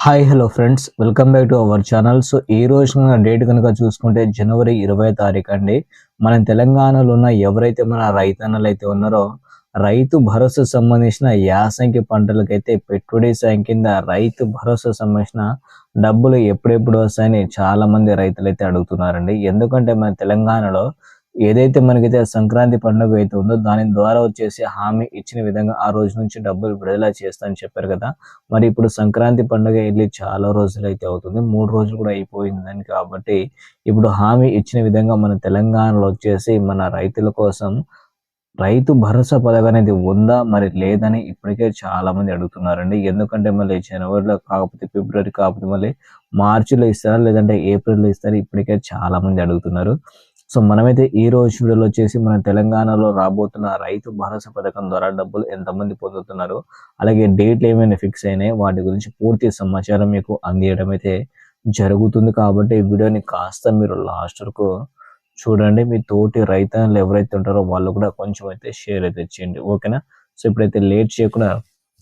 Hi hello friends welcome back to our channel so ఈ రోజు date కనుక చూసుకుంటే జనవరి ఇరవై తారీఖు అండి. మన తెలంగాణలో ఉన్న ఎవరైతే మన రైతన్నలు అయితే ఉన్నారో రైతు భరోసా సంబంధించిన యాసంఖ్య పంటలకైతే పెట్టుబడి సాయం కింద రైతు భరోసా సంబంధించిన డబ్బులు ఎప్పుడెప్పుడు వస్తాయని చాలా మంది రైతులు అయితే అడుగుతున్నారండి. ఎందుకంటే మన తెలంగాణలో ఏదైతే మనకైతే సంక్రాంతి పండుగ అయితే ఉందో దాని ద్వారా వచ్చేసి హామీ ఇచ్చిన విధంగా ఆ రోజు నుంచి డబ్బులు విడుదల చేస్తానని చెప్పారు కదా. మరి ఇప్పుడు సంక్రాంతి పండుగ వెళ్ళి చాలా రోజులు అయితే అవుతుంది. మూడు రోజులు కూడా అయిపోయిందని కాబట్టి ఇప్పుడు హామీ ఇచ్చిన విధంగా మన తెలంగాణలో వచ్చేసి మన రైతుల కోసం రైతు భరోసా పథకం అనేది ఉందా మరి లేదని ఇప్పటికే చాలా మంది అడుగుతున్నారండి. ఎందుకంటే మళ్ళీ జనవరిలో కాకపోతే ఫిబ్రవరి కాకపోతే మళ్ళీ మార్చిలో ఇస్తారా లేదంటే ఏప్రిల్లో ఇస్తారా ఇప్పటికే చాలా మంది అడుగుతున్నారు. సో మనమైతే ఈ రోజు వీడియోలో వచ్చేసి మన తెలంగాణలో రాబోతున్న రైతు భరోసా పథకం ద్వారా డబ్బులు ఎంతమంది పొందుతున్నారు? అలాగే డేట్లు ఏమైనా ఫిక్స్ అయినాయి? వాటి గురించి పూర్తి సమాచారం మీకు అందియడం అయితే జరుగుతుంది కాబట్టి ఈ వీడియోని కాస్త మీరు లాస్ట్ వరకు చూడండి. మీ తోటి రైతులు ఎవరైతే ఉంటారో వాళ్ళు కూడా కొంచెం అయితే షేర్ అయితే చేయండి. ఓకేనా? సో ఇప్పుడైతే లేట్ చేయకుండా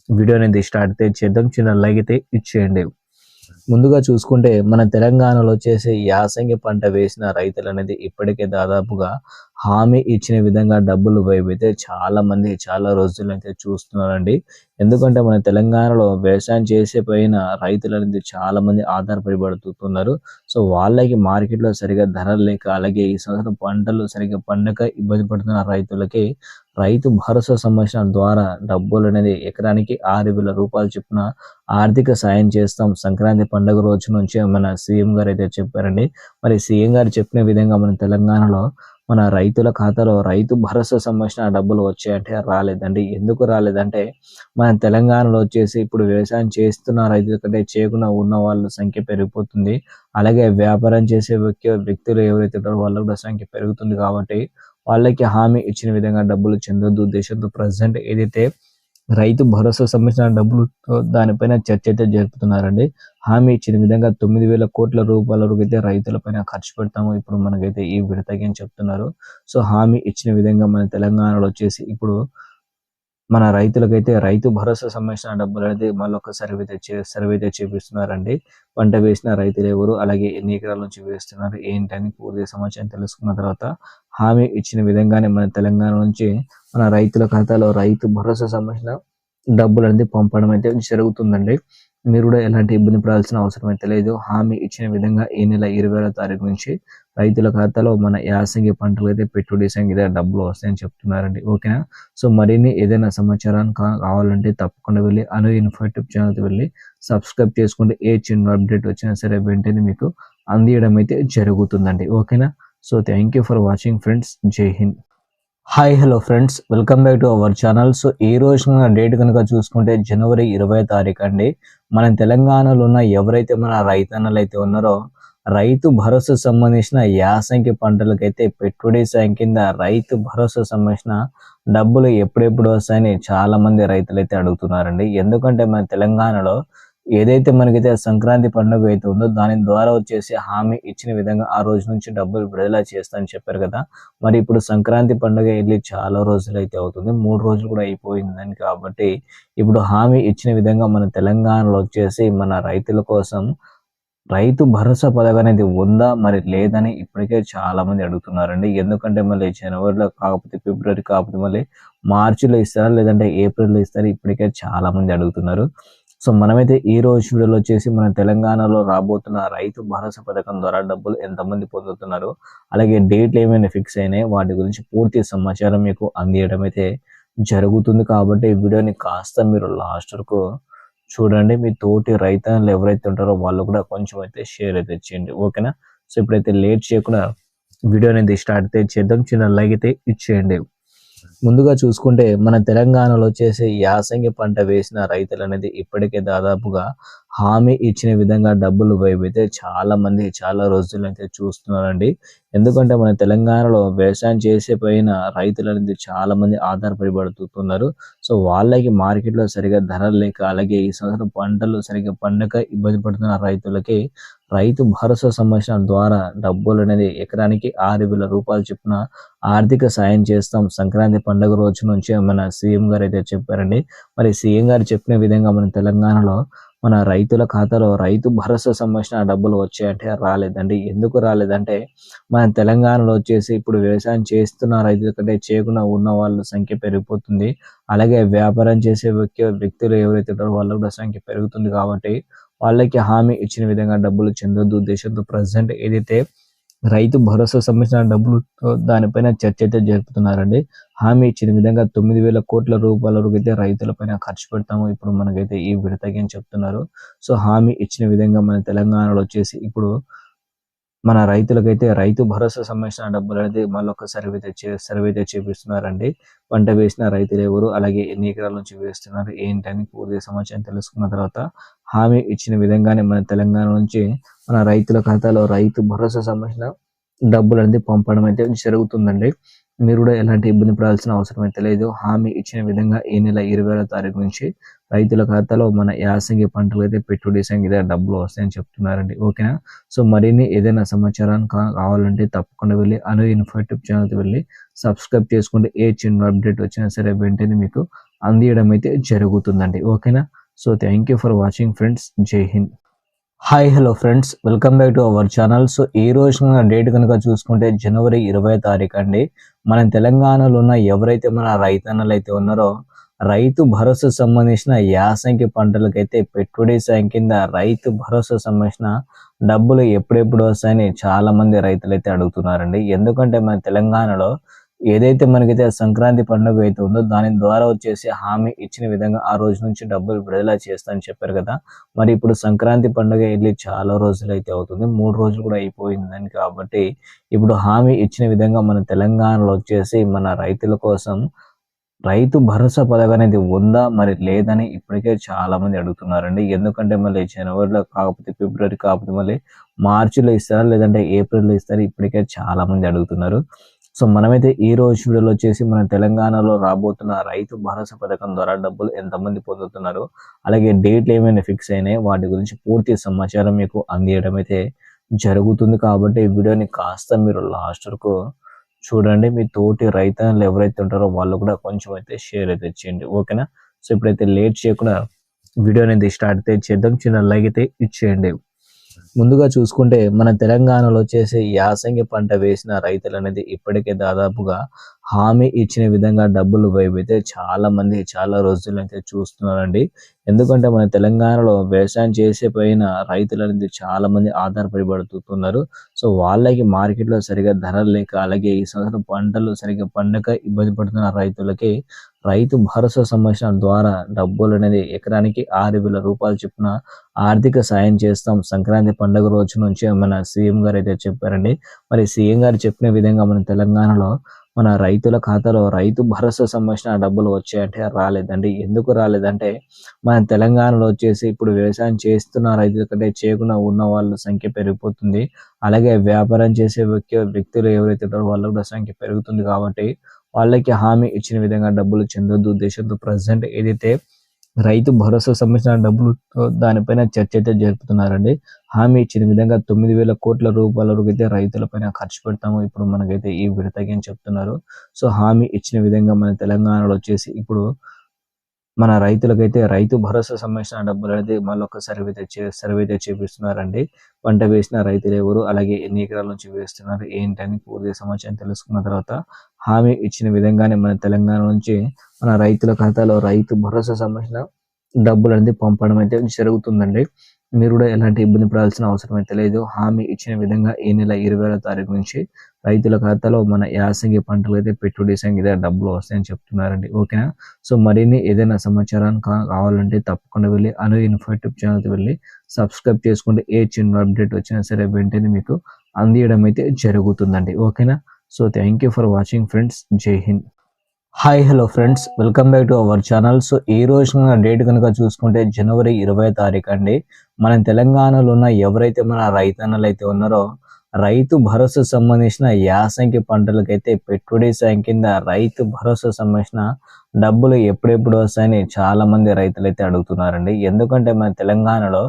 వీడియో అనేది స్టార్ట్ అయితే చేద్దాం. చిన్న లైక్ అయితే ఇచ్చేయండి. ముందుగా చూసుకుంటే మన తెలంగాణలో చేసే యాసంగి పంట వేసిన రైతులు అనేది ఇప్పటికే దాదాపుగా హామీ ఇచ్చిన విధంగా డబ్బులు వైపు చాలా మంది చాలా రోజులు అయితే చూస్తున్నారండి. ఎందుకంటే మన తెలంగాణలో వ్యవసాయం చేసే పైన రైతులు అనేది చాలా మంది ఆధారపడి పడుతున్నారు సో వాళ్ళకి మార్కెట్లో సరిగా ధరలు లేక అలాగే ఈ సంవత్సరం పంటలు సరిగా పండక ఇబ్బంది పడుతున్న రైతులకి రైతు భరోసా సంబంధించిన ద్వారా డబ్బులు అనేది ఎకరానికి ఆరు వేల రూపాయలు చొప్పున ఆర్థిక సాయం చేస్తాం. సంక్రాంతి పండుగ రోజు నుంచి మన సీఎం గారు అయితే చెప్పారండి. మరి సీఎం గారు చెప్పిన విధంగా మన తెలంగాణలో మన రైతుల ఖాతాలో రైతు భరోసా సంబంధించిన డబ్బులు వచ్చాయంటే రాలేదండి. ఎందుకు రాలేదంటే మన తెలంగాణలో వచ్చేసి ఇప్పుడు వ్యవసాయం చేస్తున్న రైతుల కంటే చేయకుండా ఉన్న వాళ్ళ సంఖ్య పెరిగిపోతుంది. అలాగే వ్యాపారం చేసే వ్యక్తి వ్యక్తులు ఎవరైతే ఉంటారో వాళ్ళ కూడా సంఖ్య పెరుగుతుంది కాబట్టి వాళ్ళకి హామీ ఇచ్చిన విధంగా డబ్బులు చెందొద్దు. ఉద్దేశంతో ప్రజెంట్ ఏదైతే రైతు భరోసా సంబంధించిన డబ్బులు దానిపైన చర్చ అయితే జరుపుతున్నారండి. హామీ ఇచ్చిన విధంగా తొమ్మిది వేల కోట్ల రూపాయల వరకు అయితే రైతులపైన ఖర్చు పెడతాము. ఇప్పుడు మనకైతే ఈ విడతకి అని చెప్తున్నారు. సో హామీ ఇచ్చిన విధంగా మన తెలంగాణలో వచ్చేసి ఇప్పుడు మన రైతులకైతే రైతు భరోసా సంబంధించిన డబ్బులు అనేది మళ్ళొక సర్వే తెచ్చి సర్వే తెచ్చి చూపిస్తున్నారండి. పంట వేసిన రైతులు ఎవరు? అలాగే ఎన్ని ఎకరాల నుంచి వేస్తున్నారు? ఏంటని పూర్తి సమాచారం తెలుసుకున్న తర్వాత హామీ ఇచ్చిన విధంగానే మన తెలంగాణ నుంచి మన రైతుల ఖాతాలో రైతు భరోసా సంబంధించిన డబ్బులు అనేది పంపడం అయితే జరుగుతుందండి. మీరు కూడా ఎలాంటి ఇబ్బంది పడాల్సిన అవసరం అయితే లేదు హామీ ఇచ్చిన విధంగా ఈ నెల ఇరవై తారీఖు నుంచి రైతుల ఖాతాలో మన యాసంగి పంటలు అయితే పెట్టుబడి సంగీత డబ్బులు వస్తాయని చెప్తున్నారండి. ఓకేనా? సో మరిన్ని ఏదైనా సమాచారాన్ని కావాలంటే తప్పకుండా వెళ్ళి అను ఇన్ఫర్టివ్ ఛానల్కి వెళ్ళి సబ్స్క్రైబ్ చేసుకుంటే ఏ చిన్న అప్డేట్ వచ్చినా సరే వెంటనే మీకు అందియడం అయితే జరుగుతుందండి. ఓకేనా? So thank you for watching friends. Jai Hind. Hi hello friends welcome back to our channel so ఈ రోజు డేట్ కనుక చూసుకుంటే జనవరి ఇరవై తారీఖు అండి. మన తెలంగాణలో ఉన్న ఎవరైతే మన రైతన్నలు అయితే ఉన్నారో రైతు భరోసా సంబంధించిన యాసంగి పంటలకైతే పెట్టుబడి సాయం కింద రైతు భరోసా సంబంధించిన డబ్బులు ఎప్పుడెప్పుడు వస్తాయని చాలా మంది రైతులు అయితే అడుగుతున్నారండి. ఎందుకంటే మన తెలంగాణలో ఏదైతే మనకైతే సంక్రాంతి పండుగ అయితే ఉందో దాని ద్వారా వచ్చేసి హామీ ఇచ్చిన విధంగా ఆ రోజు నుంచి డబ్బులు విడుదల చేస్తానని చెప్పారు కదా. మరి ఇప్పుడు సంక్రాంతి పండుగ వెళ్ళి చాలా రోజులు అయితే అవుతుంది. మూడు రోజులు కూడా అయిపోయిందని కాబట్టి ఇప్పుడు హామీ ఇచ్చిన విధంగా మన తెలంగాణలో వచ్చేసి మన రైతుల కోసం రైతు భరోసా పథకం అనేది ఉందా మరి లేదని ఇప్పటికే చాలా మంది అడుగుతున్నారండి. ఎందుకంటే మళ్ళీ జనవరిలో కాకపోతే ఫిబ్రవరి కాకపోతే మళ్ళీ మార్చిలో ఇస్తారా లేదంటే ఏప్రిల్లో ఇస్తారా ఇప్పటికే చాలా మంది అడుగుతున్నారు. సో మనమైతే ఈ రోజు వీడియోలో వచ్చేసి మన తెలంగాణలో రాబోతున్న రైతు భరోసా పథకం ద్వారా డబ్బులు ఎంతమంది పొందుతున్నారు అలాగే డేట్లు ఏమైనా ఫిక్స్ అయినాయి వాటి గురించి పూర్తి సమాచారం మీకు అందియడం అయితే జరుగుతుంది కాబట్టి ఈ వీడియోని కాస్త మీరు లాస్ట్ వరకు చూడండి. మీ తోటి రైతన్నులు ఎవరైతే ఉంటారో వాళ్ళు కూడా కొంచెం అయితే షేర్ అయితే చేయండి ఓకేనా? సో ఇప్పుడైతే లేట్ చేయకుండా వీడియో అనేది స్టార్ట్ అయితే చేద్దాం. చిన్న లైక్ అయితే ఇచ్చేయండి. ముందుగా చూసుకుంటే మన తెలంగాణలో చేసే యాసంగి పంట వేసిన రైతులు అనేది ఇప్పటికే దాదాపుగా హామీ ఇచ్చిన విధంగా డబ్బులు వైపు చాలా మంది చాలా రోజులు అయితే చూస్తున్నారండి. ఎందుకంటే మన తెలంగాణలో వ్యవసాయం చేసే పైన రైతులు అనేది చాలా మంది ఆధారపడి పడుతున్నారు సో వాళ్ళకి మార్కెట్లో సరిగా ధరలు లేక అలాగే ఈ సంవత్సరం పంటలు సరిగా పండక ఇబ్బంది పడుతున్న రైతులకి రైతు భరోసా సంబంధించిన ద్వారా డబ్బులు అనేది ఎకరానికి ఆరు వేల రూపాయలు చొప్పున ఆర్థిక సాయం చేస్తాం. సంక్రాంతి పండుగ రోజు నుంచి మన సీఎం గారు అయితే చెప్పారండి. మరి సీఎం గారు చెప్పిన విధంగా మన తెలంగాణలో మన రైతుల ఖాతాలో రైతు భరోసా సంబంధించిన డబ్బులు వచ్చాయంటే రాలేదండి. ఎందుకు రాలేదంటే మన తెలంగాణలో వచ్చేసి ఇప్పుడు వ్యవసాయం చేస్తున్న రైతుల కంటే చేయకుండా ఉన్న వాళ్ళ సంఖ్య పెరిగిపోతుంది. అలాగే వ్యాపారం చేసే వ్యక్తి వ్యక్తులు ఎవరైతే ఉంటారో వాళ్ళ కూడా సంఖ్య పెరుగుతుంది కాబట్టి వాళ్ళకి హామీ ఇచ్చిన విధంగా డబ్బులు చెందొద్దు. ఉద్దేశంతో ప్రజెంట్ ఏదైతే రైతు భరోసా సంబంధించిన డబ్బులు దానిపైన చర్చ అయితే జరుపుతున్నారండి. హామీ ఇచ్చిన విధంగా తొమ్మిది వేల కోట్ల రూపాయల వరకు అయితే రైతులపైన ఖర్చు పెడతాము. ఇప్పుడు మనకైతే ఈ విడతకి అని చెప్తున్నారు. సో హామీ ఇచ్చిన విధంగా మన తెలంగాణలో వచ్చేసి ఇప్పుడు మన రైతులకైతే రైతు భరోసా సంబంధించిన డబ్బులు అనేది మళ్ళొక సర్వే తెచ్చే సర్వే అయితే చేపిస్తున్నారండి. పంట వేసిన రైతులు ఎవరు? అలాగే ఎన్ని ఎకరాల నుంచి వేస్తున్నారు? ఏంటని పూర్తి సమాచారం తెలుసుకున్న తర్వాత హామీ ఇచ్చిన విధంగానే మన తెలంగాణ నుంచి మన రైతుల ఖాతాలో రైతు భరోసా సంబంధించిన డబ్బులు అనేది పంపడం అయితే జరుగుతుందండి. మీరు కూడా ఎలాంటి ఇబ్బంది పడాల్సిన అవసరం అయితే లేదు. హామీ ఇచ్చిన విధంగా ఈ నెల ఇరవై తారీఖు నుంచి రైతుల ఖాతాలో మన యాసంగి పంటలు అయితే పెట్టుబడి సంగీత డబ్బులు వస్తాయని చెప్తున్నారండి. ఓకేనా? సో మరిన్ని ఏదైనా సమాచారం కావాలంటే తప్పకుండా వెళ్ళి అను ఇన్ఫర్టివ్ ఛానల్కి వెళ్ళి సబ్స్క్రైబ్ చేసుకుంటే ఏ చిన్న అప్డేట్ వచ్చినా సరే వెంటనే మీకు అందియడం అయితే జరుగుతుందండి. ఓకేనా? So thank you for watching friends. Jai Hind. Hi hello friends. Welcome back to our channel. So ఈ రోజు డేట్ కనుక చూసుకుంటే జనవరి ఇరవై తారీఖు అండి. మన తెలంగాణలో ఉన్న ఎవరైతే మన రైతన్నలు అయితే ఉన్నారో రైతు భరోసా సంబంధించిన యాసంకి పంటలకైతే పెట్టుబడి సాయం కింద రైతు భరోసా సంబంధించిన డబ్బులు ఎప్పుడెప్పుడు వస్తాయని చాలా మంది రైతులు అయితే అడుగుతున్నారండి. ఎందుకంటే మన తెలంగాణలో ఏదైతే మనకైతే సంక్రాంతి పండుగ అయితే ఉందో దాని ద్వారా వచ్చేసి హామీ ఇచ్చిన విధంగా ఆ రోజు నుంచి డబ్బులు విడుదల చేస్తానని చెప్పారు కదా. మరి ఇప్పుడు సంక్రాంతి పండుగ వెళ్ళి చాలా రోజులు అయితే అవుతుంది. మూడు రోజులు కూడా అయిపోయిందని కాబట్టి ఇప్పుడు హామీ ఇచ్చిన విధంగా మన తెలంగాణలో వచ్చేసి మన రైతుల కోసం రైతు భరోసా పథకం అనేది ఉందా? మరి లేదని ఇప్పటికే చాలా మంది అడుగుతున్నారండి. ఎందుకంటే మళ్ళీ జనవరిలో కాకపోతే ఫిబ్రవరి కాకపోతే మళ్ళీ మార్చిలో ఇస్తారా? లేదంటే ఏప్రిల్లో ఇస్తారా? ఇప్పటికే చాలా మంది అడుగుతున్నారు. సో మనమైతే ఈ రోజు వీడియోలో వచ్చేసి మన తెలంగాణలో రాబోతున్న రైతు భరోసా పథకం ద్వారా డబ్బులు ఎంతమంది పొందుతున్నారు? అలాగే డేట్లు ఏమైనా ఫిక్స్ అయినాయి? వాటి గురించి పూర్తి సమాచారం మీకు అందియడం అయితే జరుగుతుంది. కాబట్టి వీడియోని కాస్త మీరు లాస్ట్ వరకు చూడండి మీ తోటి రైతులు ఎవరైతే ఉంటారో వాళ్ళు కూడా కొంచెం అయితే షేర్ అయితే చేయండి. ఓకేనా? సో ఇప్పుడైతే లేట్ చేయకుండా వీడియో అనేది స్టార్ట్ అయితే చేద్దాం. చిన్న లైక్ అయితే ఇచ్చేయండి. ముందుగా చూసుకుంటే మన తెలంగాణలో వచ్చేసి యాసంగి పంట వేసిన రైతులు అనేది ఇప్పటికే దాదాపుగా హామీ ఇచ్చిన విధంగా డబ్బులు వైపైతే చాలా మంది చాలా రోజులు అయితే చూస్తున్నారండి. ఎందుకంటే మన తెలంగాణలో వ్యవసాయం చేసే పైన రైతులు అనేది చాలా మంది ఆధారపడిపడుతున్నారు. సో వాళ్ళకి మార్కెట్లో సరిగా ధరలు లేక అలాగే ఈ సంవత్సరం పంటలు సరిగా పండక ఇబ్బంది పడుతున్న రైతులకి రైతు భరోసా సంబంధించిన ద్వారా డబ్బులు అనేది ఎకరానికి ఆరు వేల రూపాయలు చొప్పున ఆర్థిక సాయం చేస్తాం. సంక్రాంతి పండుగ రోజు నుంచి మన సీఎం గారు అయితే చెప్పారండి. మరి సీఎం గారు చెప్పిన విధంగా మన తెలంగాణలో మన రైతుల ఖాతాలో రైతు భరోసా సంబంధించిన డబ్బులు వచ్చాయంటే రాలేదండి. ఎందుకు రాలేదంటే మన తెలంగాణలో వచ్చేసి ఇప్పుడు వ్యవసాయం చేస్తున్న రైతుల కంటే చేయకుండా ఉన్న వాళ్ళ సంఖ్య పెరిగిపోతుంది. అలాగే వ్యాపారం చేసే వ్యక్తి వ్యక్తులు ఎవరైతే ఉంటారో వాళ్ళ కూడా సంఖ్య పెరుగుతుంది కాబట్టి వాళ్ళకి హామీ ఇచ్చిన విధంగా డబ్బులు చెందొద్దు. ఉద్దేశంతో ప్రజెంట్ ఏదైతే రైతు భరోసా సంబంధించిన డబ్బులు దానిపైన చర్చ అయితే జరుపుతున్నారండి. హామీ ఇచ్చిన విధంగా తొమ్మిది వేల కోట్ల రూపాయల వరకు అయితే రైతులపైన ఖర్చు పెడతాము. ఇప్పుడు మనకైతే ఈ విడతకి అని చెప్తున్నారు. సో హామీ ఇచ్చిన విధంగా మన తెలంగాణలో వచ్చేసి ఇప్పుడు మన రైతులకైతే రైతు భరోసా సంబంధించిన డబ్బులు అనేది మళ్ళీ ఒక సర్వే తెచ్చి సర్వే అయితే చేపిస్తున్నారండి. పంట వేసిన రైతులు ఎవరు? అలాగే ఎన్ని ఎకరాల నుంచి వేస్తున్నారు? ఏంటని పూర్తి సమాచారం తెలుసుకున్న తర్వాత హామీ ఇచ్చిన విధంగానే మన తెలంగాణ నుంచి మన రైతుల ఖాతాలో రైతు భరోసా సంబంధించిన డబ్బులు అనేది పంపడం అయితే జరుగుతుందండి. మీరు కూడా ఎలాంటి ఇబ్బంది పడాల్సిన అవసరం అయితే లేదు. హామీ ఇచ్చిన విధంగా ఈ నెల ఇరవై తారీఖు నుంచి రైతుల ఖాతాలో మన యాసంగి పంటలు అయితే పెట్టుబడి సంగీత డబ్బులు వస్తాయని చెప్తున్నారండి. ఓకేనా? సో మరిన్ని ఏదైనా సమాచారం కావాలంటే తప్పకుండా వెళ్ళి అను ఇన్ఫర్టివ్ ఛానల్కి వెళ్ళి సబ్స్క్రైబ్ చేసుకుంటే ఏ చిన్న అప్డేట్ వచ్చినా సరే వెంటనే మీకు అందియడం అయితే జరుగుతుందండి. ఓకేనా? So thank you for watching friends. Jai Hind. Hi hello friends welcome back to our channel so ఈ రోజు డేట్ కనుక చూసుకుంటే జనవరి ఇరవై తారీఖు అండి. మన తెలంగాణలో ఉన్న ఎవరైతే మన రైతన్నలు అయితే ఉన్నారో రైతు భరోసా సంబంధించిన యాసంకి పంటలకైతే పెట్టుబడి సాయం కింద రైతు భరోసా సంబంధించిన డబ్బులు ఎప్పుడెప్పుడు వస్తాయని చాలా మంది రైతులు అయితే అడుగుతున్నారండి. ఎందుకంటే మన తెలంగాణలో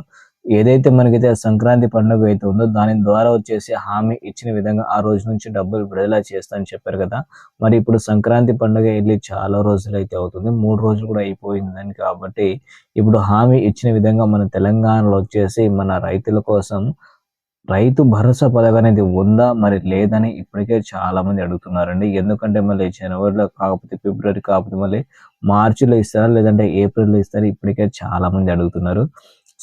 ఏదైతే మనకైతే సంక్రాంతి పండుగ అయితే ఉందో దాని ద్వారా వచ్చేసి హామీ ఇచ్చిన విధంగా ఆ రోజు నుంచి డబ్బులు విడుదల చేస్తా అని చెప్పారు కదా. మరి ఇప్పుడు సంక్రాంతి పండుగ వెళ్ళి చాలా రోజులు అయితే అవుతుంది. మూడు రోజులు కూడా అయిపోయిందని కాబట్టి ఇప్పుడు హామీ ఇచ్చిన విధంగా మన తెలంగాణలో వచ్చేసి మన రైతుల కోసం రైతు భరోసా పథకం అనేది ఉందా మరి లేదని ఇప్పటికే చాలా మంది అడుగుతున్నారండి. ఎందుకంటే మళ్ళీ జనవరిలో కాకపోతే ఫిబ్రవరి కాకపోతే మళ్ళీ మార్చిలో ఇస్తారా లేదంటే ఏప్రిల్లో ఇస్తారా ఇప్పటికే చాలా మంది అడుగుతున్నారు.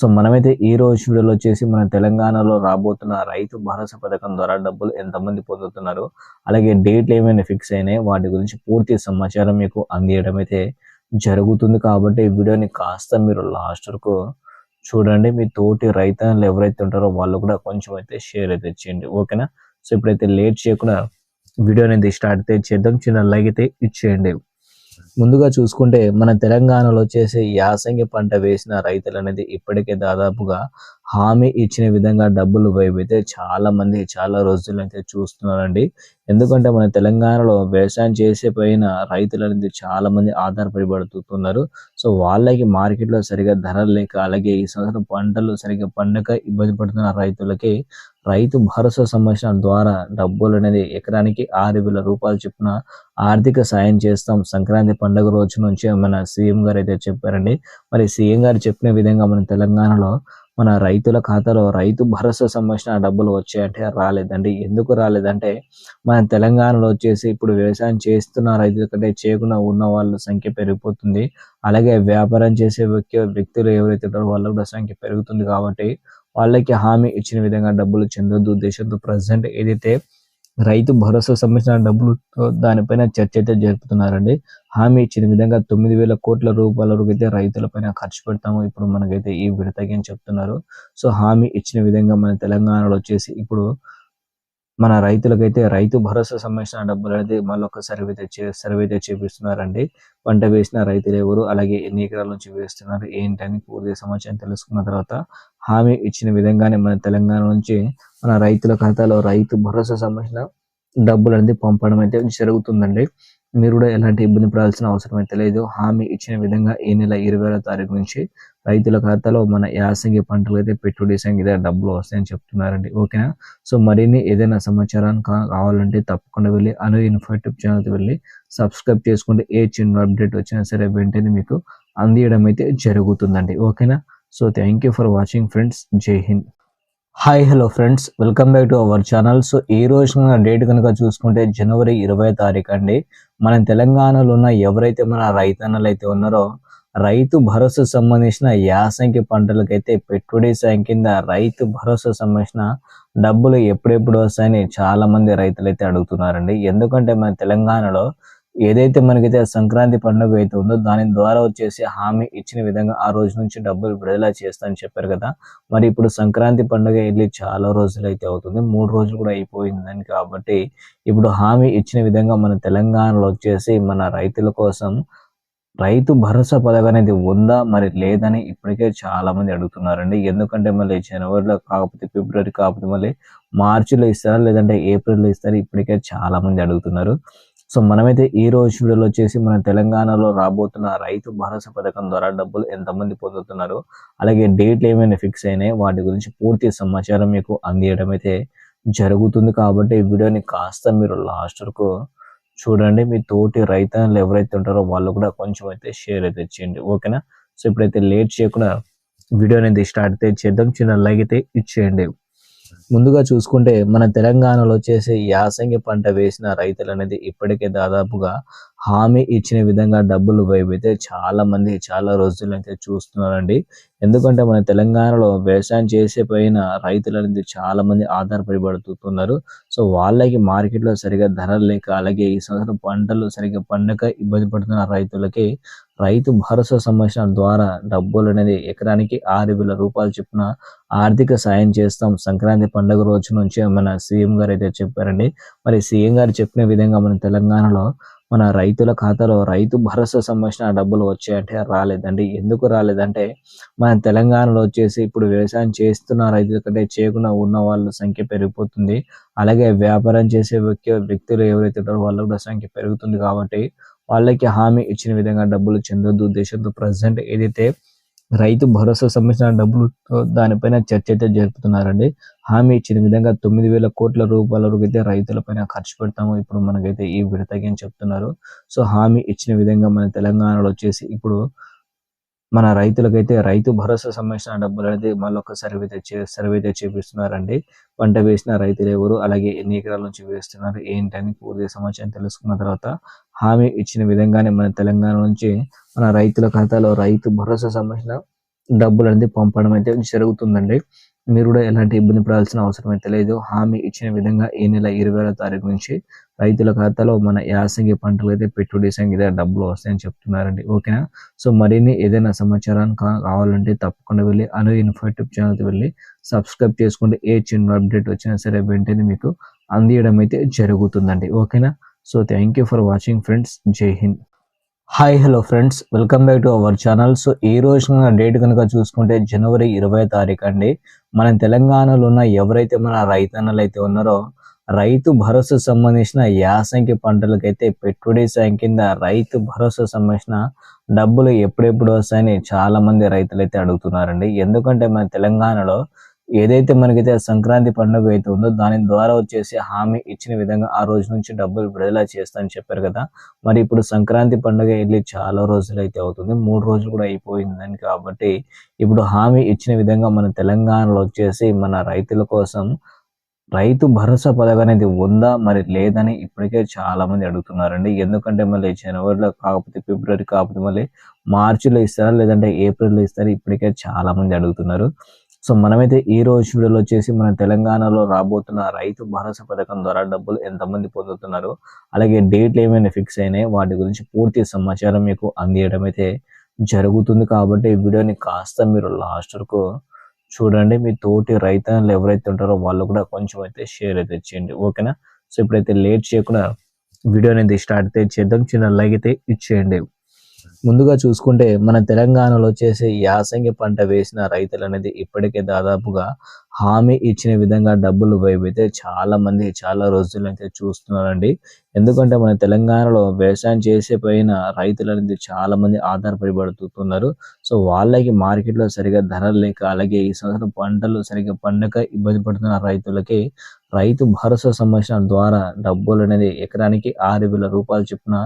సో మనమైతే ఈ రోజు వీడియోలో వచ్చేసి మన తెలంగాణలో రాబోతున్న రైతు భరోసా పథకం ద్వారా డబ్బులు ఎంతమంది పొందుతున్నారు? అలాగే డేట్లు ఏమైనా ఫిక్స్ అయినాయి? వాటి గురించి పూర్తి సమాచారం మీకు అందియడం అయితే జరుగుతుంది కాబట్టి ఈ వీడియోని కాస్త మీరు లాస్ట్ వరకు చూడండి. మీ తోటి రైతులు ఎవరైతే ఉంటారో వాళ్ళు కూడా కొంచెం అయితే షేర్ అయితే చేయండి. ఓకేనా? సో ఇప్పుడైతే లేట్ చేయకుండా వీడియో అనేది స్టార్ట్ అయితే చేద్దాం. చిన్న లైక్ అయితే ఇచ్చేయండి. ముందుగా చూసుకుంటే మన తెలంగాణలో వచ్చేసి యాసంగి పంట వేసిన రైతులు అనేది ఇప్పటికే దాదాపుగా హామీ ఇచ్చిన విధంగా డబ్బులు వైపైతే చాలా మంది చాలా రోజులు అయితే చూస్తున్నారండి. ఎందుకంటే మన తెలంగాణలో వ్యవసాయం చేసే పైన రైతులు అనేది చాలా మంది ఆధారపడిపడుతున్నారు. సో వాళ్ళకి మార్కెట్లో సరిగా ధరలు లేక అలాగే ఈ సంవత్సరం పంటలు సరిగా పండక ఇబ్బంది పడుతున్న రైతులకి రైతు భరోసా సంబంధించిన ద్వారా డబ్బులు అనేది ఎకరానికి ఆరు వేల రూపాయలు చొప్పున ఆర్థిక సాయం చేస్తాం. సంక్రాంతి పండుగ రోజు నుంచి మన సీఎం గారు అయితే చెప్పారండి. మరి సీఎం గారు చెప్పిన విధంగా మన తెలంగాణలో మన రైతుల ఖాతాలో రైతు భరోసా సంబంధించిన డబ్బులు వచ్చాయంటే రాలేదండి. ఎందుకు రాలేదంటే మన తెలంగాణలో వచ్చేసి ఇప్పుడు వ్యవసాయం చేస్తున్న రైతుల కంటే చేయకుండా ఉన్న వాళ్ళ సంఖ్య పెరిగిపోతుంది. అలాగే వ్యాపారం చేసే వ్యక్తి వ్యక్తులు ఎవరైతే ఉంటారో వాళ్ళ కూడా సంఖ్య పెరుగుతుంది కాబట్టి వాళ్ళకి హామీ ఇచ్చిన విధంగా డబ్బులు చెందొద్దు ఉద్దేశంతో ప్రజెంట్ ఏదైతే రైతు భరోసా సంబంధించిన డబ్బులు దానిపైన చర్చ అయితే జరుపుతున్నారండి. హామీ ఇచ్చిన విధంగా తొమ్మిది వేల కోట్ల రూపాయల వరకు అయితే రైతులపైన ఖర్చు పెడతాము. ఇప్పుడు మనకైతే ఈ విడతకి అని చెప్తున్నారు. సో హామీ ఇచ్చిన విధంగా మన తెలంగాణలో వచ్చేసి ఇప్పుడు మన రైతులకైతే రైతు భరోసా సంబంధించిన డబ్బులు అనేది మళ్ళీ ఒక సర్వే తెచ్చి సర్వే తెచ్చి చూపిస్తున్నారండి. పంట వేసిన రైతులు ఎవరు? అలాగే ఎన్ని ఎకరాల నుంచి వేస్తున్నారు? ఏంటని పూర్తి సమాచారం తెలుసుకున్న తర్వాత హామీ ఇచ్చిన విధంగానే మన తెలంగాణ నుంచి మన రైతుల ఖాతాలో రైతు భరోసా సంబంధించిన డబ్బులు అనేది పంపడం అయితే జరుగుతుందండి. మీరు కూడా ఎలాంటి ఇబ్బంది పడాల్సిన అవసరం అయితే లేదు హామీ ఇచ్చిన విధంగా ఈ నెల ఇరవై తారీఖు నుంచి రైతుల ఖాతాలో మన యాసంగి పంటలు అయితే పెట్టుబడి సంగీత డబ్బులు వస్తాయని చెప్తున్నారండి. ఓకేనా? సో మరిన్ని ఏదైనా సమాచారం కావాలంటే తప్పకుండా వెళ్ళి అను ఇన్ఫోటివ్ ఛానల్కి వెళ్ళి సబ్స్క్రైబ్ చేసుకుంటే ఏ చిన్న అప్డేట్ వచ్చినా సరే వెంటనే మీకు అందియడం అయితే జరుగుతుందండి. ఓకేనా? So thank you for watching friends. Jai Hind. Hi hello friends welcome back to our channel so ఈ రోజు డేట్ కనుక చూసుకుంటే జనవరి ఇరవై తారీఖు అండి. మన తెలంగాణలో ఉన్న ఎవరైతే మన రైతన్నలు అయితే ఉన్నారో రైతు భరోసా సంబంధించిన యాసంకి పంటలకైతే పెట్టుబడి సాయం కింద రైతు భరోసా సంబంధించిన డబ్బులు ఎప్పుడెప్పుడు వస్తాయని చాలా మంది రైతులు అయితే అడుగుతున్నారండి. ఎందుకంటే మన తెలంగాణలో ఏదైతే మనకైతే సంక్రాంతి పండుగ అయితే ఉందో దాని ద్వారా వచ్చేసి హామీ ఇచ్చిన విధంగా ఆ రోజు నుంచి డబ్బులు విడుదల చేస్తానని చెప్పారు కదా. మరి ఇప్పుడు సంక్రాంతి పండుగ వెళ్ళి చాలా రోజులు అయితే అవుతుంది. మూడు రోజులు కూడా అయిపోయిందని కాబట్టి ఇప్పుడు హామీ ఇచ్చిన విధంగా మన తెలంగాణలో వచ్చేసి మన రైతుల కోసం రైతు భరోసా పథకం అనేది ఉందా మరి లేదని ఇప్పటికే చాలా మంది అడుగుతున్నారండి. ఎందుకంటే మళ్ళీ జనవరిలో కాకపోతే ఫిబ్రవరి కాకపోతే మళ్ళీ మార్చిలో ఇస్తారా లేదంటే ఏప్రిల్లో ఇస్తారా ఇప్పటికే చాలా మంది అడుగుతున్నారు. సో మనమైతే ఈ రోజు వీడియోలో వచ్చేసి మన తెలంగాణలో రాబోతున్న రైతు భరోసా పథకం ద్వారా డబ్బులు ఎంతమంది పొందుతున్నారు అలాగే డేట్లు ఏమైనా ఫిక్స్ అయినాయి వాటి గురించి పూర్తి సమాచారం మీకు అందియడం అయితే జరుగుతుంది కాబట్టి ఈ వీడియోని కాస్త మీరు లాస్ట్ వరకు చూడండి. మీ తోటి రైతన్నులు ఎవరైతే ఉంటారో వాళ్ళు కూడా కొంచెం అయితే షేర్ అయితే చేయండి ఓకేనా? సో ఇప్పుడైతే లేట్ చేయకుండా వీడియో అనేది స్టార్ట్ అయితే చేద్దాం. చిన్న లైక్ అయితే ఇచ్చేయండి. ముందుగా చూసుకుంటే మన తెలంగాణలో చేసే యాసంగి పంట వేసిన రైతులు అనేది ఇప్పటికే దాదాపుగా హామీ ఇచ్చిన విధంగా డబ్బులు వైపు చాలా మంది చాలా రోజులు అయితే చూస్తున్నారండి. ఎందుకంటే మన తెలంగాణలో వ్యవసాయం చేసే పైన రైతులు అనేది చాలా మంది ఆధారపడి పడుతున్నారు సో వాళ్ళకి మార్కెట్లో సరిగా ధరలు లేక అలాగే ఈ సంవత్సరం పంటలు సరిగా పండక ఇబ్బంది పడుతున్న రైతులకి రైతు భరోసా సంబంధించిన ద్వారా డబ్బులు అనేది ఎకరానికి ఆరు వేల రూపాయలు చొప్పున ఆర్థిక సాయం చేస్తాం. సంక్రాంతి పండుగ రోజు నుంచి మన సీఎం గారు అయితే చెప్పారండి. మరి సీఎం గారు చెప్పిన విధంగా మన తెలంగాణలో మన రైతుల ఖాతాలో రైతు భరోసా సంబంధించిన డబ్బులు వచ్చాయంటే రాలేదండి. ఎందుకు రాలేదంటే మన తెలంగాణలో వచ్చేసి ఇప్పుడు వ్యవసాయం చేస్తున్న రైతుల కంటే చేయకుండా ఉన్న వాళ్ళ సంఖ్య పెరిగిపోతుంది. అలాగే వ్యాపారం చేసే వ్యక్తి వ్యక్తులు ఎవరైతే ఉంటారో వాళ్ళ కూడా సంఖ్య పెరుగుతుంది కాబట్టి వాళ్ళకి హామీ ఇచ్చిన విధంగా డబ్బులు చెందొద్దు. ఉద్దేశంతో ప్రజెంట్ ఏదైతే రైతు భరోసా సంబంధించిన డబ్బులు దానిపైన చర్చ అయితే జరుపుతున్నారండి. హామీ ఇచ్చిన విధంగా తొమ్మిది వేల కోట్ల రూపాయల వరకు అయితే రైతులపైన ఖర్చు పెడతాము. ఇప్పుడు మనకైతే ఈ విడతకి అని చెప్తున్నారు. సో హామీ ఇచ్చిన విధంగా మన తెలంగాణలో వచ్చేసి ఇప్పుడు మన రైతులకైతే రైతు భరోసా సంబంధించిన డబ్బులు అనేది మళ్ళీ ఒక సర్వే తెచ్చి సర్వే అయితే చేపిస్తున్నారండి. పంట వేసిన రైతులు ఎవరు? అలాగే ఎన్ని ఎకరాల నుంచి వేస్తున్నారు? ఏంటని పూర్తి సమాచారం తెలుసుకున్న తర్వాత హామీ ఇచ్చిన విధంగానే మన తెలంగాణ నుంచి మన రైతుల ఖాతాలో రైతు భరోసా సంబంధించిన డబ్బులు అనేది పంపడం అయితే జరుగుతుందండి. మీరు కూడా ఎలాంటి ఇబ్బంది పడాల్సిన అవసరం అయితే లేదు. హామీ ఇచ్చిన విధంగా ఈ నెల ఇరవై తారీఖు నుంచి రైతుల ఖాతాలో మన యాసంగి పంటలు అయితే పెట్టుబడి సంగీత డబ్బులు వస్తాయని చెప్తున్నారండి. ఓకేనా? సో మరిన్ని ఏదైనా సమాచారం కావాలంటే తప్పకుండా వెళ్ళి అను ఇన్ఫర్టివ్ ఛానల్కి వెళ్ళి సబ్స్క్రైబ్ చేసుకుంటే ఏ చిన్న అప్డేట్ వచ్చినా సరే వెంటనే మీకు అందియడం అయితే జరుగుతుందండి. ఓకేనా? So thank you for watching friends. Jai Hind. Hi hello friends. Welcome back to our channel. So ఈ రోజు డేట్ కనుక చూసుకుంటే జనవరి ఇరవై తారీఖు అండి. మన తెలంగాణలో ఉన్న ఎవరైతే మన రైతన్నలు అయితే ఉన్నారో రైతు భరోసా సంబంధించిన యాసంకి పంటలకైతే పెట్టుబడి సాయం కింద రైతు భరోసా సంబంధించిన డబ్బులు ఎప్పుడెప్పుడు వస్తాయని చాలా మంది రైతులు అయితే అడుగుతున్నారండి. ఎందుకంటే మన తెలంగాణలో ఏదైతే మనకైతే సంక్రాంతి పండుగ అయితే ఉందో దాని ద్వారా వచ్చేసి హామీ ఇచ్చిన విధంగా ఆ రోజు నుంచి డబ్బులు విడుదల చేస్తానని చెప్పారు కదా. మరి ఇప్పుడు సంక్రాంతి పండుగ వెళ్ళి చాలా రోజులు అయితే అవుతుంది. మూడు రోజులు కూడా అయిపోయిందని కాబట్టి ఇప్పుడు హామీ ఇచ్చిన విధంగా మన తెలంగాణలో వచ్చేసి మన రైతుల కోసం రైతు భరోసా పథకం అనేది ఉందా? మరి లేదని ఇప్పటికే చాలా మంది అడుగుతున్నారండి. ఎందుకంటే మళ్ళీ జనవరిలో కాకపోతే ఫిబ్రవరి కాకపోతే మళ్ళీ మార్చిలో ఇస్తారా? లేదంటే ఏప్రిల్లో ఇస్తారా? ఇప్పటికే చాలా మంది అడుగుతున్నారు. సో మనమైతే ఈ రోజు వీడియోలో వచ్చేసి మన తెలంగాణలో రాబోతున్న రైతు భరోసా పథకం ద్వారా డబ్బులు ఎంతమంది పొందుతున్నారు? అలాగే డేట్లు ఏమైనా ఫిక్స్ అయినాయి? వాటి గురించి పూర్తి సమాచారం మీకు అందియడం అయితే జరుగుతుంది. కాబట్టి వీడియోని కాస్త మీరు లాస్ట్ వరకు చూడండి మీ తోటి రైతులు ఎవరైతే ఉంటారో వాళ్ళు కూడా కొంచెం అయితే షేర్ అయితే చేయండి. ఓకేనా? సో ఇప్పుడైతే లేట్ చేయకుండా వీడియో అనేది స్టార్ట్ అయితే చేద్దాం. చిన్న లైక్ అయితే ఇచ్చేయండి. ముందుగా చూసుకుంటే మన తెలంగాణలో వచ్చేసి యాసంగి పంట వేసిన రైతులు అనేది ఇప్పటికే దాదాపుగా హామీ ఇచ్చిన విధంగా డబ్బులు వైపైతే చాలా మంది చాలా రోజులు అయితే చూస్తున్నారండి. ఎందుకంటే మన తెలంగాణలో వ్యవసాయం చేసే పైన రైతులు అనేది చాలా మంది ఆధారపడిపడుతున్నారు. సో వాళ్ళకి మార్కెట్లో సరిగా ధరలు లేక అలాగే ఈ సంవత్సరం పంటలు సరిగా పండక ఇబ్బంది పడుతున్న రైతులకి రైతు భరోసా సంబంధించిన ద్వారా డబ్బులు అనేది ఎకరానికి ఆరు వేల రూపాయలు చొప్పున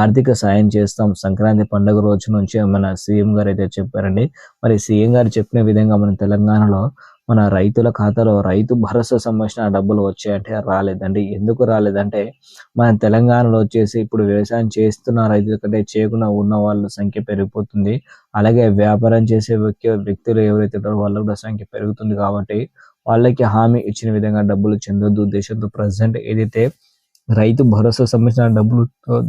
ఆర్థిక సాయం చేస్తాం. సంక్రాంతి పండుగ రోజు నుంచి మన సీఎం గారు అయితే చెప్పారండి. మరి సీఎం గారు చెప్పిన విధంగా మన తెలంగాణలో మన రైతుల ఖాతాలో రైతు భరోసా సంబంధించిన డబ్బులు వచ్చాయంటే రాలేదండి. ఎందుకు రాలేదంటే మన తెలంగాణలో వచ్చేసి ఇప్పుడు వ్యవసాయం చేస్తున్న రైతుల కంటే చేయకుండా ఉన్న వాళ్ళ సంఖ్య పెరిగిపోతుంది. అలాగే వ్యాపారం చేసే వ్యక్తి వ్యక్తులు ఎవరైతే ఉంటారో వాళ్ళ కూడా సంఖ్య పెరుగుతుంది కాబట్టి వాళ్ళకి హామీ ఇచ్చిన విధంగా డబ్బులు చెందొద్దు. ఉద్దేశంతో ప్రజెంట్ ఏదైతే రైతు భరోసా సంబంధించిన డబ్బులు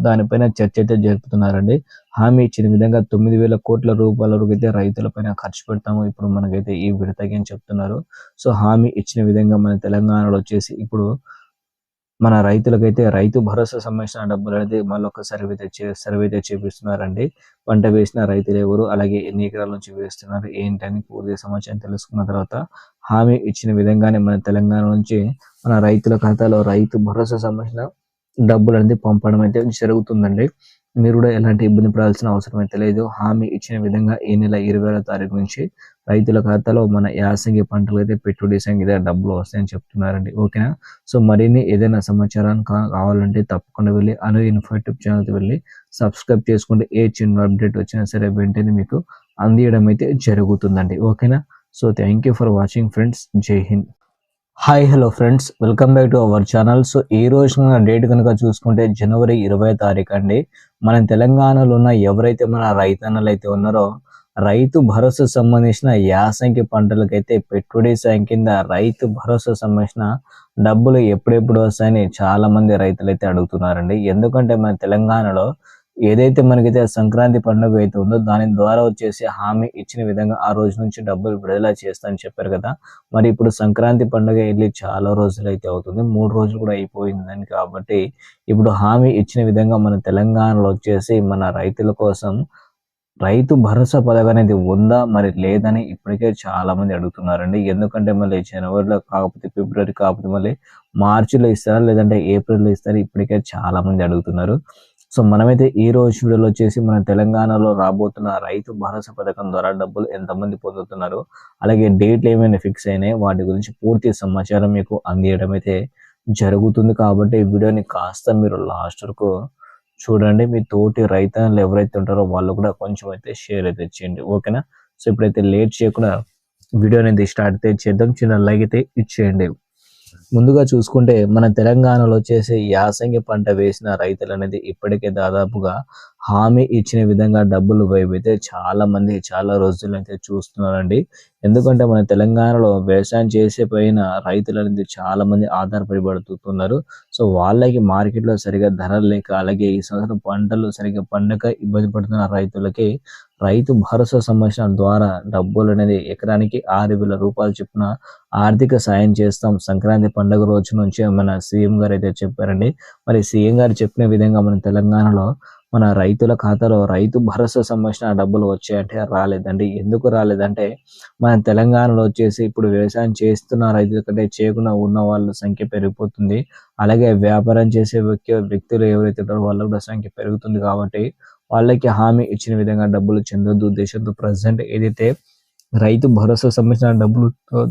దానిపైన చర్చ అయితే జరుపుతున్నారండి. హామీ ఇచ్చిన విధంగా తొమ్మిది వేల కోట్ల రూపాయల వరకు అయితే రైతులపైన ఖర్చు పెడతాము. ఇప్పుడు మనకైతే ఈ విడతకి అని చెప్తున్నారు. సో హామీ ఇచ్చిన విధంగా మన తెలంగాణలో వచ్చేసి ఇప్పుడు మన రైతులకైతే రైతు భరోసా సంబంధించిన డబ్బులు అనేది మళ్ళీ ఒక సర్వే సర్వే అయితే చేపిస్తున్నారండి. పంట వేసిన రైతులు ఎవరు? అలాగే ఎన్ని ఎకరాల నుంచి వేస్తున్నారు? ఏంటని పూర్తి సమాచారం తెలుసుకున్న తర్వాత హామీ ఇచ్చిన విధంగానే మన తెలంగాణ నుంచి మన రైతుల ఖాతాలో రైతు భరోసా సంబంధించిన డబ్బులు అనేది పంపడం అయితే జరుగుతుందండి. మీరు కూడా ఎలాంటి ఇబ్బంది పడాల్సిన అవసరం అయితే లేదు. హామీ ఇచ్చిన విధంగా ఈ నెల ఇరవై తారీఖు నుంచి రైతుల ఖాతాలో మన యాసంగి పంటలు అయితే పెట్టుబడి సంగీత డబ్బులు వస్తాయని చెప్తున్నారండి. ఓకేనా? సో మరిన్ని ఏదైనా సమాచారం కావాలంటే తప్పకుండా వెళ్ళి అను ఇన్ఫర్టివ్ ఛానల్కి వెళ్ళి సబ్స్క్రైబ్ చేసుకుంటే ఏ చిన్న అప్డేట్ వచ్చినా సరే వెంటనే మీకు అందియడం అయితే జరుగుతుందండి. ఓకేనా? So thank you for watching friends. Jai Hind. Hi hello friends. Welcome back to our channel. So ఈ రోజు డేట్ కనుక చూసుకుంటే జనవరి ఇరవై తారీఖు అండి. మన తెలంగాణలో ఉన్న ఎవరైతే మన రైతన్నలు అయితే ఉన్నారో రైతు భరోసా సంబంధించిన యాసంఖ్య పంటలకైతే పెట్టుబడి సాయం కింద రైతు భరోసా సంబంధించిన డబ్బులు ఎప్పుడెప్పుడు వస్తాయని చాలా మంది రైతులు అయితే అడుగుతున్నారండి. ఎందుకంటే మన తెలంగాణలో ఏదైతే మనకైతే సంక్రాంతి పండుగ అయితే ఉందో దాని ద్వారా వచ్చేసి హామీ ఇచ్చిన విధంగా ఆ రోజు నుంచి డబ్బులు విడుదల చేస్తానని చెప్పారు కదా. మరి ఇప్పుడు సంక్రాంతి పండుగ వెళ్ళి చాలా రోజులు అయితే అవుతుంది. మూడు రోజులు కూడా అయిపోయిందని కాబట్టి ఇప్పుడు హామీ ఇచ్చిన విధంగా మన తెలంగాణలో వచ్చేసి మన రైతుల కోసం రైతు భరోసా పథకం అనేది ఉందా మరి లేదని ఇప్పటికే చాలా మంది అడుగుతున్నారండి. ఎందుకంటే మళ్ళీ జనవరిలో కాకపోతే ఫిబ్రవరి కాకపోతే మళ్ళీ మార్చిలో ఇస్తారా లేదంటే ఏప్రిల్లో ఇస్తారా ఇప్పటికే చాలా మంది అడుగుతున్నారు. సో మనమైతే ఈ రోజు వీడియోలో వచ్చేసి మన తెలంగాణలో రాబోతున్న రైతు భరోసా పథకం ద్వారా డబ్బులు ఎంతమంది పొందుతున్నారు? అలాగే డేట్లు ఏమైనా ఫిక్స్ అయినాయి? వాటి గురించి పూర్తి సమాచారం మీకు అందియడం అయితే జరుగుతుంది కాబట్టి ఈ వీడియోని కాస్త మీరు లాస్ట్ వరకు చూడండి. మీ తోటి రైతులు ఎవరైతే ఉంటారో వాళ్ళు కూడా కొంచెం అయితే షేర్ అయితే చేయండి. ఓకేనా? సో ఇప్పుడైతే లేట్ చేయకుండా వీడియో అనేది స్టార్ట్ అయితే చేద్దాం. చిన్న లైక్ అయితే ఇచ్చేయండి. ముందుగా చూసుకుంటే మన తెలంగాణలో వచ్చేసి యాసంగి పంట వేసిన రైతులు అనేది ఇప్పటికే దాదాపుగా హామీ ఇచ్చిన విధంగా డబ్బులు వైపైతే చాలా మంది చాలా రోజులు అయితే చూస్తున్నారండి. ఎందుకంటే మన తెలంగాణలో వ్యవసాయం చేసే పైన రైతులు అనేది చాలా మంది ఆధారపడిపడుతున్నారు. సో వాళ్ళకి మార్కెట్లో సరిగా ధరలు లేక అలాగే ఈ సంవత్సరం పంటలు సరిగా పండక ఇబ్బంది పడుతున్న రైతులకి రైతు భరోసా సంబంధించిన ద్వారా డబ్బులు అనేది ఎకరానికి ఆరు వేల రూపాయలు చొప్పున ఆర్థిక సాయం చేస్తాం. సంక్రాంతి పండుగ రోజు నుంచి మన సీఎం గారు అయితే చెప్పారండి. మరి సీఎం గారు చెప్పిన విధంగా మన తెలంగాణలో మన రైతుల ఖాతాలో రైతు భరోసా సంబంధించిన డబ్బులు వచ్చాయంటే రాలేదండి. ఎందుకు రాలేదంటే మన తెలంగాణలో వచ్చేసి ఇప్పుడు వ్యవసాయం చేస్తున్న రైతుల కంటే చేయకుండా ఉన్న వాళ్ళ సంఖ్య పెరిగిపోతుంది. అలాగే వ్యాపారం చేసే వ్యక్తి వ్యక్తులు ఎవరైతే ఉంటారో వాళ్ళ కూడా సంఖ్య పెరుగుతుంది కాబట్టి వాళ్ళకి హామీ ఇచ్చిన విధంగా డబ్బులు చెందొద్దు ఉద్దేశంతో ప్రజెంట్ ఏదైతే రైతు భరోసా సంబంధించిన డబ్బులు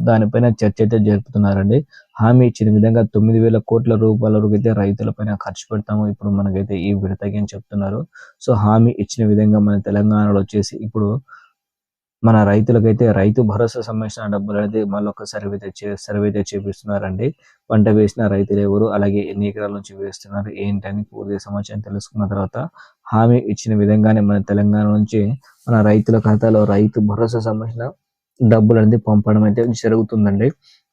దానిపైన చర్చ అయితే జరుపుతున్నారండి. హామీ ఇచ్చిన విధంగా తొమ్మిది వేల కోట్ల రూపాయల వరకు అయితే రైతులపైన ఖర్చు పెడతాము. ఇప్పుడు మనకైతే ఈ విడతకి అని చెప్తున్నారు. సో హామీ ఇచ్చిన విధంగా మన తెలంగాణలో వచ్చేసి ఇప్పుడు మన రైతులకైతే రైతు భరోసా సంబంధించిన డబ్బులు అనేది ఒక సర్వే తెచ్చి సర్వే తెచ్చి చూపిస్తున్నారండి. పంట వేసిన రైతులు ఎవరు? అలాగే ఎన్ని ఎకరాల నుంచి వేస్తున్నారు? ఏంటని పూర్తి సమాచారం తెలుసుకున్న తర్వాత హామీ ఇచ్చిన విధంగానే మన తెలంగాణ నుంచి మన రైతుల ఖాతాలో రైతు భరోసా సంబంధించిన డబ్బులు అనేది పంపడం అయితే జరుగుతుందండి.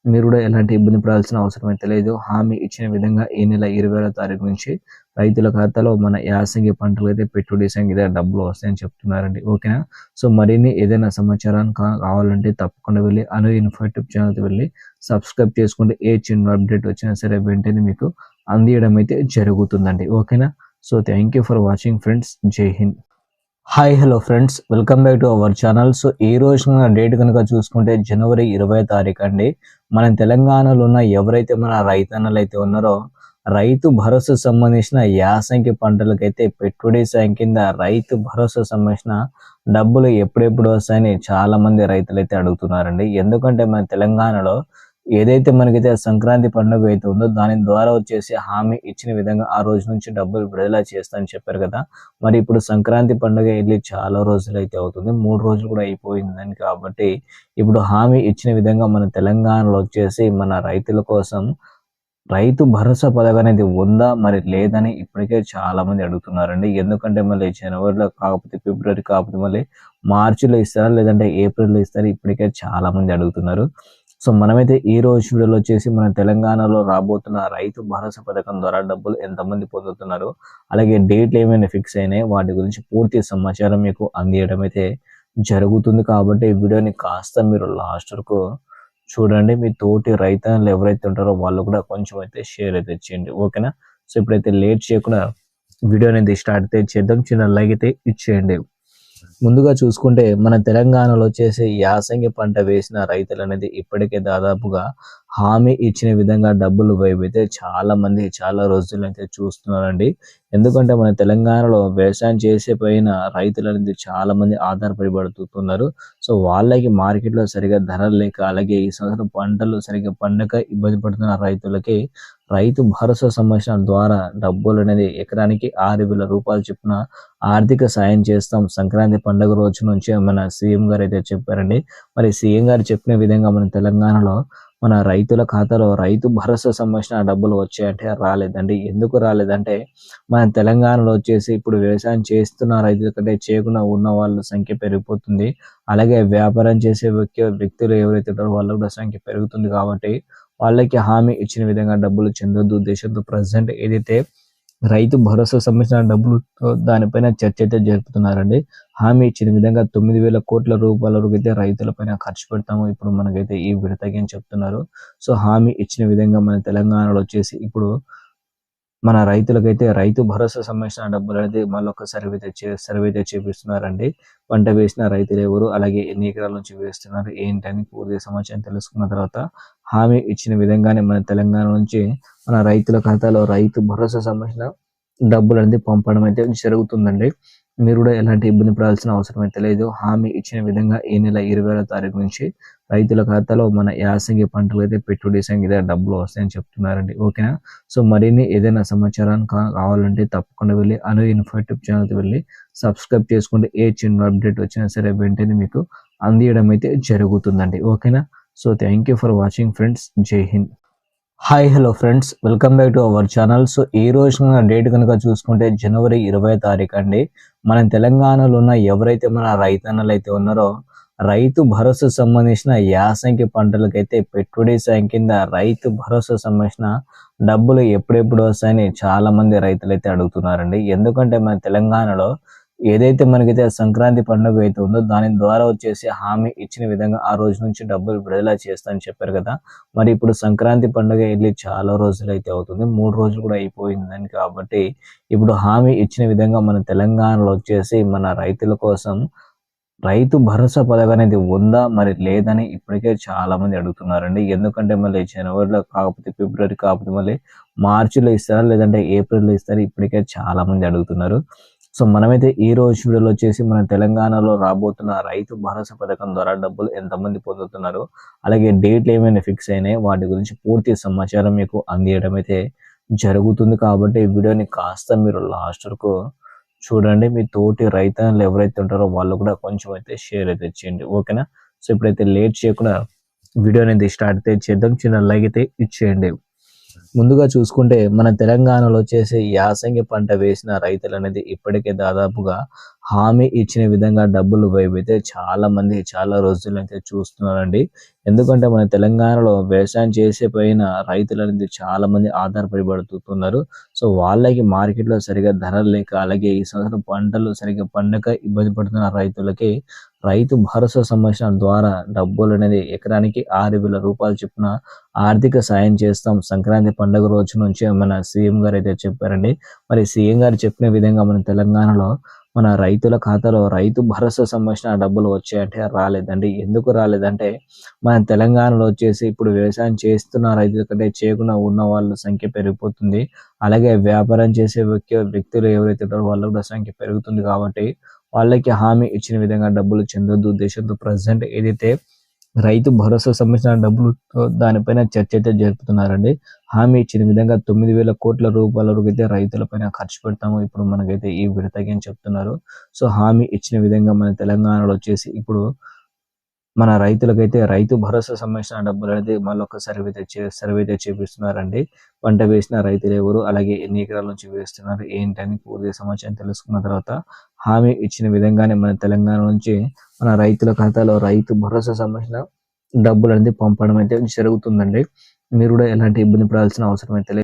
మీరు కూడా ఎలాంటి ఇబ్బంది పడాల్సిన అవసరం అయితే లేదు హామీ ఇచ్చిన విధంగా ఈ నెల ఇరవై తారీఖు నుంచి రైతుల ఖాతాలో మన యాసంగి పంటలు అయితే పెట్టుబడి సంగీత డబ్బులు వస్తాయని చెప్తున్నారండి. ఓకేనా? సో మరిన్ని ఏదైనా సమాచారం కావాలంటే తప్పకుండా వెళ్ళి అను ఇన్ఫోటివ్ ఛానల్కి వెళ్ళి సబ్స్క్రైబ్ చేసుకుంటే ఏ చిన్న అప్డేట్ వచ్చినా సరే వెంటనే మీకు అందియడం అయితే జరుగుతుందండి. ఓకేనా? So thank you for watching friends. Jai Hind. Hi hello friends welcome back to our channel so ఈ రోజు డేట్ కనుక చూసుకుంటే జనవరి ఇరవై తారీఖు అండి. మన తెలంగాణలో ఉన్న ఎవరైతే మన రైతన్నలు అయితే ఉన్నారో రైతు భరోసా సంబంధించిన యాసంకి పంటలకైతే పెట్టుబడి సాయం కింద రైతు భరోసా సంబంధించిన డబ్బులు ఎప్పుడెప్పుడు వస్తాయని చాలా మంది రైతులు అయితే అడుగుతున్నారండి. ఎందుకంటే మన తెలంగాణలో ఏదైతే మనకైతే సంక్రాంతి పండుగ అయితే ఉందో దాని ద్వారా వచ్చేసి హామీ ఇచ్చిన విధంగా ఆ రోజు నుంచి డబ్బులు విడుదల చేస్తానని చెప్పారు కదా. మరి ఇప్పుడు సంక్రాంతి పండుగ వెళ్ళి చాలా రోజులు అయితే అవుతుంది. మూడు రోజులు కూడా అయిపోయిందని కాబట్టి ఇప్పుడు హామీ ఇచ్చిన విధంగా మన తెలంగాణలో వచ్చేసి మన రైతుల కోసం రైతు భరోసా పథకం అనేది ఉందా మరి లేదని ఇప్పటికే చాలా మంది అడుగుతున్నారండి. ఎందుకంటే మళ్ళీ జనవరిలో కాకపోతే ఫిబ్రవరి కాకపోతే మళ్ళీ మార్చిలో ఇస్తారా లేదంటే ఏప్రిల్లో ఇస్తారా ఇప్పటికే చాలా మంది అడుగుతున్నారు. సో మనమైతే ఈ రోజు వీడియోలో వచ్చేసి మన తెలంగాణలో రాబోతున్న రైతు భరోసా పథకం ద్వారా డబ్బులు ఎంతమంది పొందుతున్నారు అలాగే డేట్లు ఏమైనా ఫిక్స్ అయినాయి వాటి గురించి పూర్తి సమాచారం మీకు అందియడం అయితే జరుగుతుంది కాబట్టి ఈ వీడియోని కాస్త మీరు లాస్ట్ వరకు చూడండి. మీ తోటి రైతన్నులు ఎవరైతే ఉంటారో వాళ్ళు కూడా కొంచెం అయితే షేర్ అయితే చేయండి ఓకేనా? సో ఇప్పుడైతే లేట్ చేయకుండా వీడియో అనేది స్టార్ట్ అయితే చేద్దాం. చిన్న లైక్ అయితే ఇచ్చేయండి. ముందుగా చూసుకుంటే మన తెలంగాణలో వచ్చేసి యాసంగి పంట వేసిన రైతులు అనేది ఇప్పటికే దాదాపుగా హామీ ఇచ్చిన విధంగా డబ్బులు వైపు చాలా మంది చాలా రోజులు అయితే చూస్తున్నారండి. ఎందుకంటే మన తెలంగాణలో వ్యవసాయం చేసే పైన రైతులు అనేది చాలా మంది ఆధారపడి పడుతున్నారు సో వాళ్ళకి మార్కెట్లో సరిగా ధరలు లేక అలాగే ఈ సంవత్సరం పంటలు సరిగా పండక ఇబ్బంది పడుతున్న రైతులకి రైతు భరోసా సంబంధించిన ద్వారా డబ్బులు అనేది ఎకరానికి ఆరు వేల రూపాయలు చొప్పున ఆర్థిక సాయం చేస్తాం. సంక్రాంతి పండుగ రోజు నుంచి మన సీఎం గారు అయితే చెప్పారండి. మరి సీఎం గారు చెప్పిన విధంగా మన తెలంగాణలో మన రైతుల ఖాతాలో రైతు భరోసా సంబంధించిన డబ్బులు వచ్చాయంటే రాలేదండి. ఎందుకు రాలేదంటే మన తెలంగాణలో వచ్చేసి ఇప్పుడు వ్యవసాయం చేస్తున్న రైతుల కంటే చేయకుండా ఉన్న వాళ్ళ సంఖ్య పెరిగిపోతుంది. అలాగే వ్యాపారం చేసే వ్యక్తి వ్యక్తులు ఎవరైతే ఉంటారో వాళ్ళ కూడా సంఖ్య పెరుగుతుంది కాబట్టి వాళ్ళకి హామీ ఇచ్చిన విధంగా డబ్బులు చెందొద్దు. ఉద్దేశంతో ప్రజెంట్ ఏదైతే రైతు భరోసా సంబంధించిన డబ్బులు దానిపైన చర్చ అయితే జరుపుతున్నారండి. హామీ ఇచ్చిన విధంగా తొమ్మిది వేల కోట్ల రూపాయల వరకు అయితే రైతులపైన ఖర్చు పెడతాము. ఇప్పుడు మనకైతే ఈ విడతకి అని చెప్తున్నారు. సో హామీ ఇచ్చిన విధంగా మన తెలంగాణలో వచ్చేసి ఇప్పుడు మన రైతులకైతే రైతు భరోసా సంబంధించిన డబ్బులు అనేది మళ్ళీ ఒక సర్వే తెచ్చే సర్వే అయితే చేపిస్తున్నారండి. పంట వేసిన రైతులు ఎవరు? అలాగే ఎన్ని ఎకరాల నుంచి వేస్తున్నారు? ఏంటని పూర్తి సమాచారం తెలుసుకున్న తర్వాత హామీ ఇచ్చిన విధంగానే మన తెలంగాణ నుంచి మన రైతుల ఖాతాలో రైతు భరోసా సంబంధించిన డబ్బులు అనేది పంపడం అయితే జరుగుతుందండి. మీరు కూడా ఎలాంటి ఇబ్బంది పడాల్సిన అవసరం అయితే లేదు. హామీ ఇచ్చిన విధంగా ఈ నెల ఇరవై తారీఖు నుంచి రైతుల ఖాతాలో మన యాసంగి పంటలు అయితే పెట్టుబడి సంగీత డబ్బులు వస్తాయని చెప్తున్నారండి. ఓకేనా? సో మరిన్ని ఏదైనా సమాచారం కావాలంటే తప్పకుండా వెళ్ళి అను ఇన్ఫర్టివ్ ఛానల్కి వెళ్ళి సబ్స్క్రైబ్ చేసుకుంటే ఏ చిన్న అప్డేట్ వచ్చినా సరే వెంటనే మీకు అందియడం అయితే జరుగుతుందండి. ఓకేనా? So thank you for watching friends. Jai Hind. Hi hello friends. Welcome back to our channel. So ఈ రోజు డేట్ కనుక చూసుకుంటే జనవరి ఇరవై తారీఖు అండి. మన తెలంగాణలో ఉన్న ఎవరైతే మన రైతన్నలు అయితే ఉన్నారో రైతు భరోసా సంబంధించిన యాసంగి పంటలకైతే పెట్టుబడి సాయం కింద రైతు భరోసా సంబంధించిన డబ్బులు ఎప్పుడెప్పుడు వస్తాయని చాలా మంది రైతులు అయితే అడుగుతున్నారండి. ఎందుకంటే మన తెలంగాణలో ఏదైతే మనకైతే సంక్రాంతి పండుగ అయితే ఉందో దాని ద్వారా వచ్చేసి హామీ ఇచ్చిన విధంగా ఆ రోజు నుంచి డబ్బులు విడుదల చేస్తానని చెప్పారు కదా. మరి ఇప్పుడు సంక్రాంతి పండుగ వెళ్ళి చాలా రోజులు అయితే అవుతుంది. మూడు రోజులు కూడా అయిపోయిందని కాబట్టి ఇప్పుడు హామీ ఇచ్చిన విధంగా మన తెలంగాణలో వచ్చేసి మన రైతుల కోసం రైతు భరోసా పథకం అనేది ఉందా? మరి లేదని ఇప్పటికే చాలా మంది అడుగుతున్నారండి. ఎందుకంటే మళ్ళీ జనవరిలో కాకపోతే ఫిబ్రవరి కాకపోతే మళ్ళీ మార్చిలో ఇస్తారా? లేదంటే ఏప్రిల్లో ఇస్తారా? ఇప్పటికే చాలా మంది అడుగుతున్నారు. సో మనమైతే ఈ రోజు వీడియోలో వచ్చేసి మన తెలంగాణలో రాబోతున్న రైతు భరోసా పథకం ద్వారా డబ్బులు ఎంతమంది పొందుతున్నారు? అలాగే డేట్లు ఏమైనా ఫిక్స్ అయినాయి? వాటి గురించి పూర్తి సమాచారం మీకు అందియడం అయితే జరుగుతుంది. కాబట్టి వీడియోని కాస్త మీరు లాస్ట్ వరకు చూడండి మీ తోటి రైతన్నలు ఎవరైతే ఉంటారో వాళ్ళు కూడా కొంచెం అయితే షేర్ అయితే చేయండి. ఓకేనా? సో ఇప్పుడైతే లేట్ చేయకుండా వీడియో అనేది స్టార్ట్ అయితే చేద్దాం. చిన్న లైక్ అయితే ఇచ్చేయండి. ముందుగా చూసుకుంటే మన తెలంగాణలో వచ్చేసి యాసంగి పంట వేసిన రైతులు అనేది ఇప్పటికే దాదాపుగా హామీ ఇచ్చిన విధంగా డబ్బులు వైపైతే చాలా మంది చాలా రోజులు అయితే చూస్తున్నారండి. ఎందుకంటే మన తెలంగాణలో వ్యవసాయం చేసే పైన రైతులు అనేది చాలా మంది ఆధారపడిపడుతున్నారు. సో వాళ్ళకి మార్కెట్లో సరిగా ధరలు లేక అలాగే ఈ సంవత్సరం పంటలు సరిగా పండక ఇబ్బంది పడుతున్న రైతులకి రైతు భరోసా సంబంధించిన ద్వారా డబ్బులు అనేది ఎకరానికి ఆరు వేల రూపాయలు చొప్పున ఆర్థిక సాయం చేస్తాం. సంక్రాంతి పండుగ రోజు నుంచి మన సీఎం గారు అయితే చెప్పారండి. మరి సీఎం గారు చెప్పిన విధంగా మన తెలంగాణలో మన రైతుల ఖాతాలో రైతు భరోసా సంబంధించిన డబ్బులు వచ్చాయంటే రాలేదండి. ఎందుకు రాలేదంటే మన తెలంగాణలో వచ్చేసి ఇప్పుడు వ్యవసాయం చేస్తున్న రైతుల కంటే చేయకుండా ఉన్న వాళ్ళ సంఖ్య పెరిగిపోతుంది. అలాగే వ్యాపారం చేసే వ్యక్తి వ్యక్తులు ఎవరైతే ఉంటారో వాళ్ళ కూడా సంఖ్య పెరుగుతుంది కాబట్టి వాళ్ళకి హామీ ఇచ్చిన విధంగా డబ్బులు చెందొద్దు. ఉద్దేశంతో ప్రజెంట్ ఏదైతే రైతు భరోసా సంబంధించిన డబ్బులు దానిపైన చర్చ అయితే జరుపుతున్నారండి. హామీ ఇచ్చిన విధంగా తొమ్మిది వేల కోట్ల రూపాయల వరకు అయితే రైతులపైన ఖర్చు పెడతాము. ఇప్పుడు మనకైతే ఈ విడతకి అని చెప్తున్నారు. సో హామీ ఇచ్చిన విధంగా మన తెలంగాణలో వచ్చేసి ఇప్పుడు మన రైతులకైతే రైతు భరోసా సంబంధించిన డబ్బులు అనేది మళ్ళొక సర్వే సర్వే అయితే చేపిస్తున్నారండి. పంట వేసిన రైతులు ఎవరు? అలాగే ఎన్ని ఎకరాల నుంచి వేస్తున్నారు? ఏంటని పూర్తి సమాచారం తెలుసుకున్న తర్వాత హామీ ఇచ్చిన విధంగానే మన తెలంగాణ నుంచి మన రైతుల ఖాతాలో రైతు భరోసా సంబంధించిన డబ్బులు అనేది పంపడం అయితే జరుగుతుందండి. మీరు కూడా ఎలాంటి ఇబ్బంది పడాల్సిన అవసరం అయితే